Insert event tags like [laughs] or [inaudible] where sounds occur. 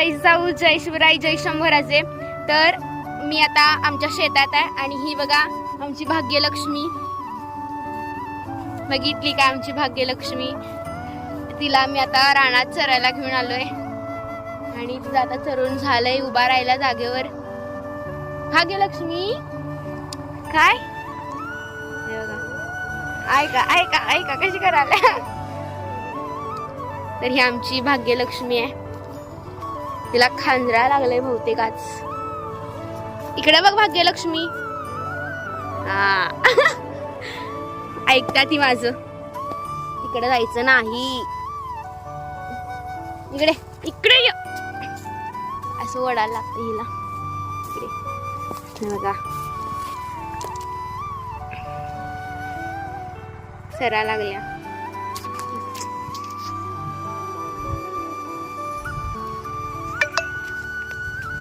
जय जाऊ जय शिवराय जय शंभराजे. तर मी आता आमच्या शेतात आहे आणि ही बघा आमची भाग्यलक्ष्मी. बघितली का आमची भाग्यलक्ष्मी? तिला मी आता रानात चरायला घेऊन आलोय. आणि तिचं आता चरून झालंय उभा राहिला जागेवर. भाग्यलक्ष्मी काय? बघा. ऐका ऐका ऐका कशी करायला? तर ही आमची भाग्यलक्ष्मी आहे. तिला खांजरा लागलंय बहुतेक आज. इकडे बघ भाग्यलक्ष्मी. [laughs] ऐकता ती माझ. इकडे जायचं नाही. इकडे इकडे ये. असं ओढायला लागतं हिला. इकडे. बघा. सरा लागल्या.